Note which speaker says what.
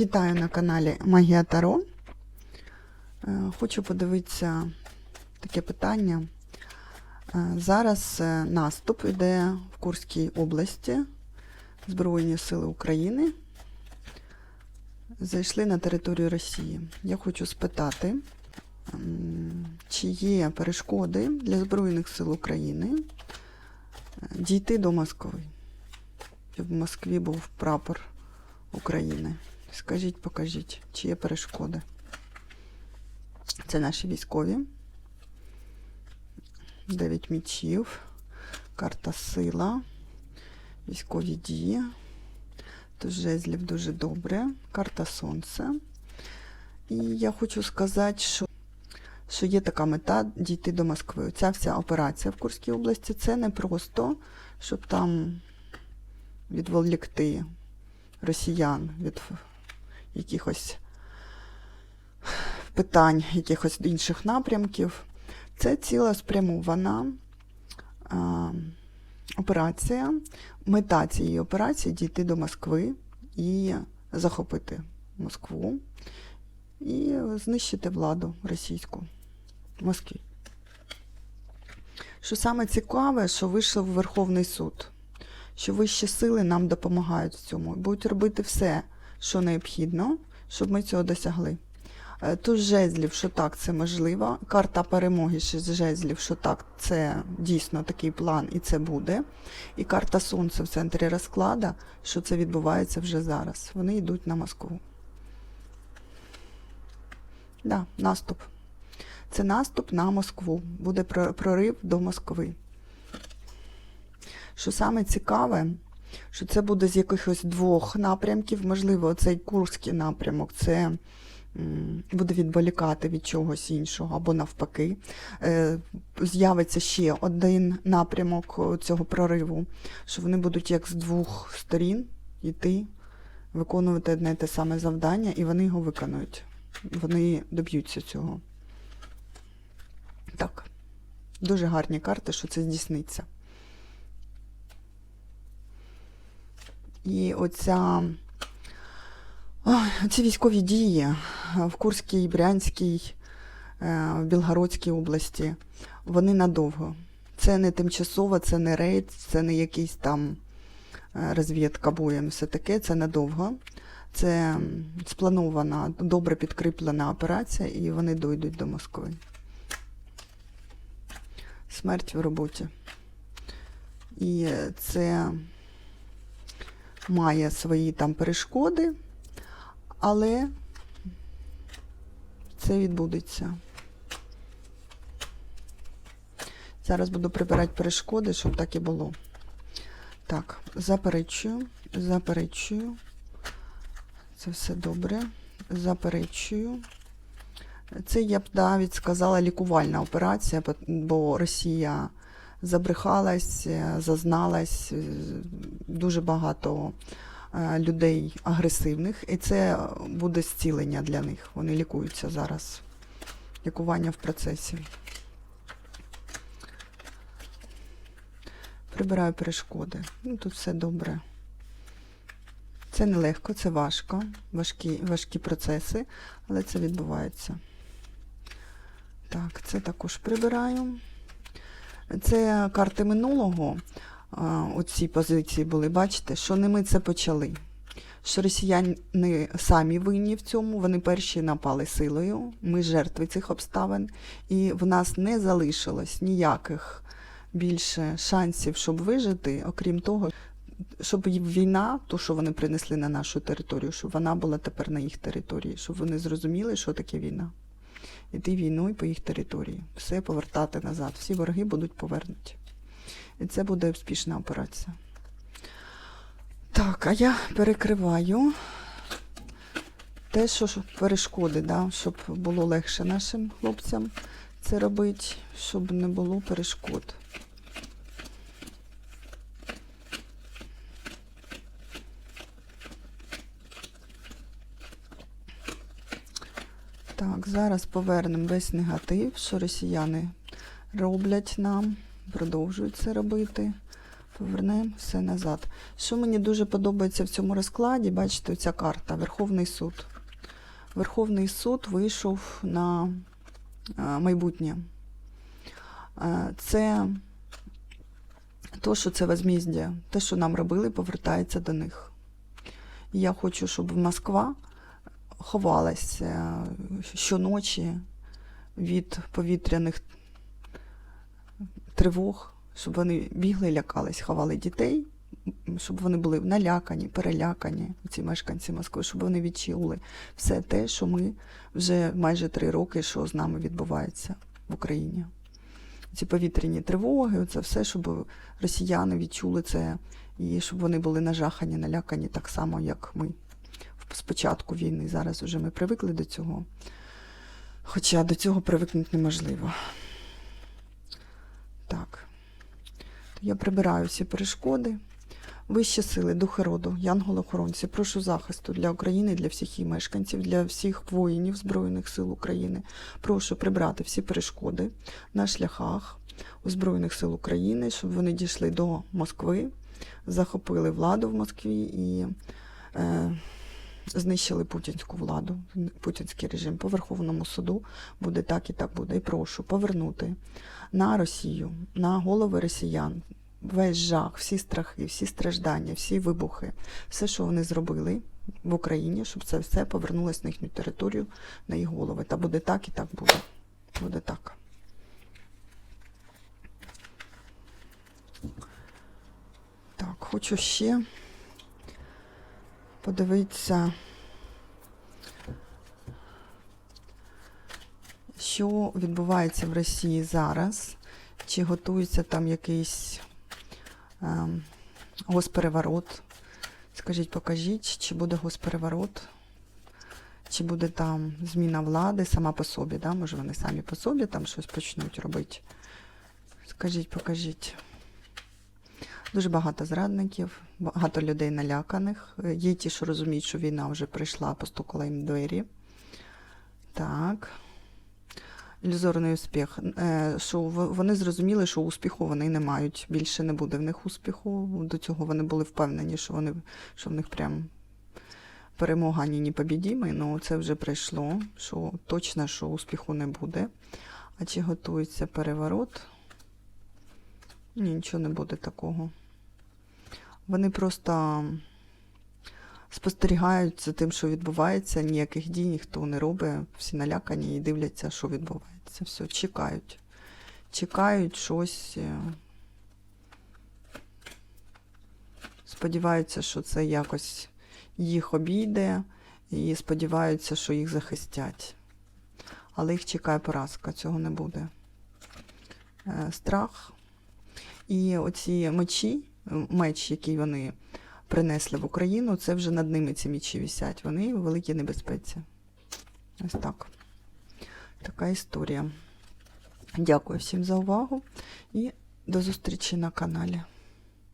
Speaker 1: Вітаю на каналі Магія Таро. Е, Хочу подивитися таке питання. Е, Зараз е, наступ йде в Курській області. Збройні Сили України зайшли на територію Росії. Я хочу спитати, чи є перешкоди для Збройних сил України дійти до Москви, щоб в Москві був прапор України. Скажіть, покажіть, чи є перешкоди. Це наші військові. Дев'ять мічів, карта сила, військові дії. Тут жезлів дуже добре, карта сонця. І я хочу сказати, що, що є така мета дійти до Москви. Ця вся операція в Курській області це не просто, щоб там відволікти росіян від якихось питань, якихось інших напрямків. Це цілеспрямована а, операція. Мета цієї операції дійти до Москви і захопити Москву і знищити владу російську в Москві. Що саме цікаве, що вийшло в Верховний суд, що вищі сили нам допомагають в цьому, будуть робити все, що необхідно, щоб ми цього досягли. Е, Туз жезлів, що так, це можливо. Карта перемоги шість жезлів, що так, це дійсно такий план і це буде. І карта Сонця в центрі розклада, що це відбувається вже зараз. Вони йдуть на Москву. Да, наступ. Це наступ на Москву. Буде прорив до Москви. Що саме цікаве, що це буде з якихось двох напрямків. Можливо, цей курський напрямок це буде відволікати від чогось іншого або навпаки. Е, З'явиться ще один напрямок цього прориву, що вони будуть як з двох сторін йти, виконувати одне те саме завдання, і вони його виконують. Вони доб'ються цього. Так, дуже гарні карти, що це здійсниться. І оця, ці військові дії е, в Курській, Брянській, е, в Білгородській області, вони надовго. Це не тимчасово, це не рейд, це не якийсь там е, розвідка боєм, все таке, це надовго. Це спланована, добре підкріплена операція, і вони дойдуть до Москви. Смерть в роботі. І це має свої там перешкоди, але це відбудеться. Зараз буду прибирати перешкоди, щоб так і було. Так, заперечую, заперечую. Це все добре. Заперечую. Це я б навіть сказала лікувальна операція, бо Росія забрехалась, е, зазналась, е, дуже багато е, людей агресивних, і це буде зцілення для них. Вони лікуються зараз. Лікування в процесі. Прибираю перешкоди. Ну, тут все добре. Це нелегко, це важко, важкі, важкі процеси, але це відбувається. Так, це також прибираю. Це карти минулого. а, Оці позиції були, бачите, що не ми це почали. Що росіяни самі винні в цьому, вони перші напали силою, ми жертви цих обставин, і в нас не залишилось ніяких більше шансів, щоб вижити, окрім того, щоб війна, то, що вони принесли на нашу територію, щоб вона була тепер на їх території, щоб вони зрозуміли, що таке війна. Іти війною по їх території, все повертати назад. Всі вороги будуть повернуті. І це буде успішна операція. Так, а я перекриваю те, що перешкоди, да, щоб було легше нашим хлопцям це робити, щоб не було перешкод. Так, зараз повернемо весь негатив, що росіяни роблять нам, продовжують це робити. Повернемо все назад. Що мені дуже подобається в цьому розкладі, бачите, ця карта Верховний суд. Верховний суд вийшов на е, майбутнє. Е, Це то, що це возміздя, те, що нам робили, повертається до них. Я хочу, щоб Москва ховалася щоночі від повітряних тривог, щоб вони бігли, лякались, ховали дітей, щоб вони були налякані, перелякані, ці мешканці Москви, щоб вони відчули все те, що ми вже майже три роки, що з нами відбувається в Україні. Ці повітряні тривоги, це все, щоб росіяни відчули це, і щоб вони були нажахані, налякані так само, як ми в- спочатку війни. Зараз вже ми привикли до цього. Хоча до цього привикнути неможливо. Так. Я прибираю всі перешкоди. Вищі сили, духи роду, янголи-охоронці, прошу захисту для України, для всіх її мешканців, для всіх воїнів Збройних сил України. Прошу прибрати всі перешкоди на шляхах у Збройних сил України, щоб вони дійшли до Москви, захопили владу в Москві і е, знищили путінську владу, путінський режим. По Верховному суду буде так і так буде. І прошу повернути на Росію, на голови росіян. Весь жах, всі страхи, всі страждання, всі вибухи, все, що вони зробили в Україні, щоб це все повернулося на їхню територію, на їх голови. Та буде так і так буде. Буде так. Так, хочу ще подивитися, що відбувається в Росії зараз. Чи готується там якийсь ем, госпереворот? Скажіть, покажіть, чи буде госпереворот, чи буде там зміна влади сама по собі, да? може вони самі по собі там щось почнуть робити. Скажіть, покажіть. Дуже багато зрадників, багато людей наляканих. Е, Є ті, що розуміють, що війна вже прийшла, постукала їм двері. Так. Ілюзорний успіх. Е, Що вони зрозуміли, що успіху вони не мають. Більше не буде в них успіху. До цього вони були впевнені, що вони що в них прям перемога ні непобідімий. Ну це вже прийшло. Що точно, що успіху не буде. А чи готується переворот? Ні, нічого не буде такого. Вони просто спостерігають за тим, що відбувається, ніяких дій ніхто не робить, всі налякані і дивляться, що відбувається. Все, чекають. Чекають щось. е, Сподіваються, що це якось їх обійде, і сподіваються, що їх захистять. Але їх чекає поразка, цього не буде. Е, Страх. І оці мечі, меч, який вони принесли в Україну, це вже над ними ці мечі вісять. Вони у великій небезпеці. Ось так. Така історія. Дякую всім за увагу і до зустрічі на каналі.